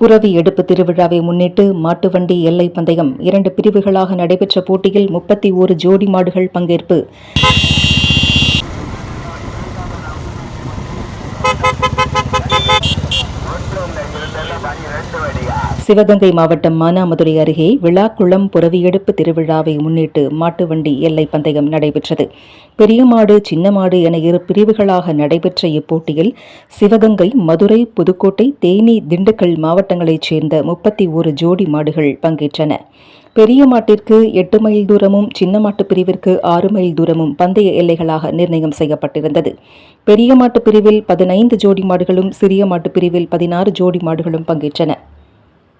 புரவி எடுப்பு திருவிழாவை முன்னிட்டு மாட்டு வண்டி எல்லை பந்தயம் இரண்டு பிரிவுகளாக நடைபெற்ற போட்டியில் முப்பத்தி ஓரு ஜோடி மாடுகள் பங்கேற்பு. சிவகங்கை மாவட்டம் மானாமதுரை அருகே விழாக்குளம் புரவியெடுப்பு திருவிழாவை முன்னிட்டு மாட்டு வண்டி எல்லை பந்தயம் நடைபெற்றது. பெரிய மாடு சின்ன மாடு என இரு பிரிவுகளாக நடைபெற்ற இப்போட்டியில் சிவகங்கை மதுரை புதுக்கோட்டை தேனி திண்டுக்கல் மாவட்டங்களைச் சேர்ந்த முப்பத்தி ஒரு ஜோடி மாடுகள் பங்கேற்றன. பெரிய மாட்டிற்கு எட்டு மைல் தூரமும் சின்ன மாட்டு பிரிவிற்கு ஆறு மைல் தூரமும் பந்தய எல்லைகளாக நிர்ணயம் செய்யப்பட்டிருந்தது. பெரிய மாட்டு பிரிவில் பதினைந்து ஜோடி மாடுகளும் சிறிய மாட்டு பிரிவில் பதினாறு ஜோடி மாடுகளும் பங்கேற்றன.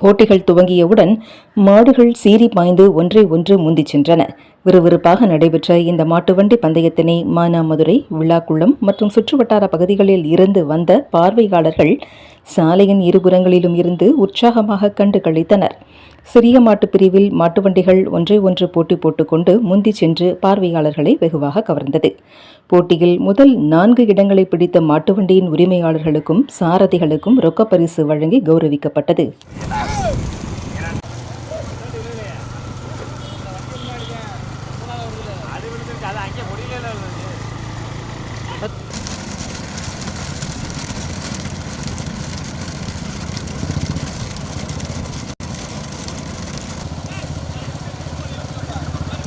போட்டிகள் துவங்கியவுடன் மாடுகள் சீறி பாய்ந்து ஒன்றை ஒன்று முந்திச் சென்றன. விறுவிறுப்பாக நடைபெற்ற இந்த மாட்டுவண்டி பந்தயத்தினை மானாமதுரை விழாக்குளம் மற்றும் சுற்றுவட்டார பகுதிகளில் இருந்து வந்த பார்வையாளர்கள் சாலையின் இருபுறங்களிலும் இருந்து உற்சாகமாக கண்டு கழித்தனர் சிறிய மாட்டு பிரிவில் மாட்டு வண்டிகள் ஒன்றை ஒன்று போட்டி போட்டுக்கொண்டு முந்தி சென்று பார்வையாளர்களை வெகுவாக கவர்ந்தது. போட்டியில் முதல் நான்கு இடங்களை பிடித்த மாட்டு வண்டியின் உரிமையாளர்களுக்கும் சாரதிகளுக்கும் ரொக்கப்பரிசு வழங்கி கௌரவிக்கப்பட்டது.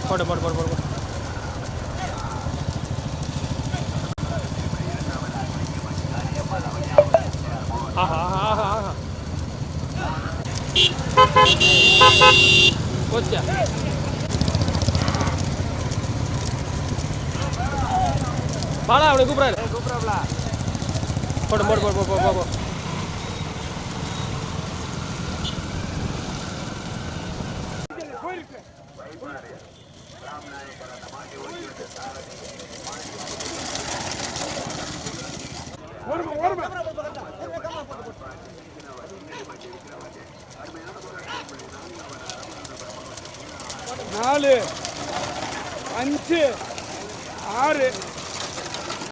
போடு போடு போடு போடு போடு. ஆஹா ஆஹா பாடா அவனை கூப்பிடாரு கூப்பிடாப்ல போடு போடு போடு போ போ போ நாலு அஞ்சு ஆறு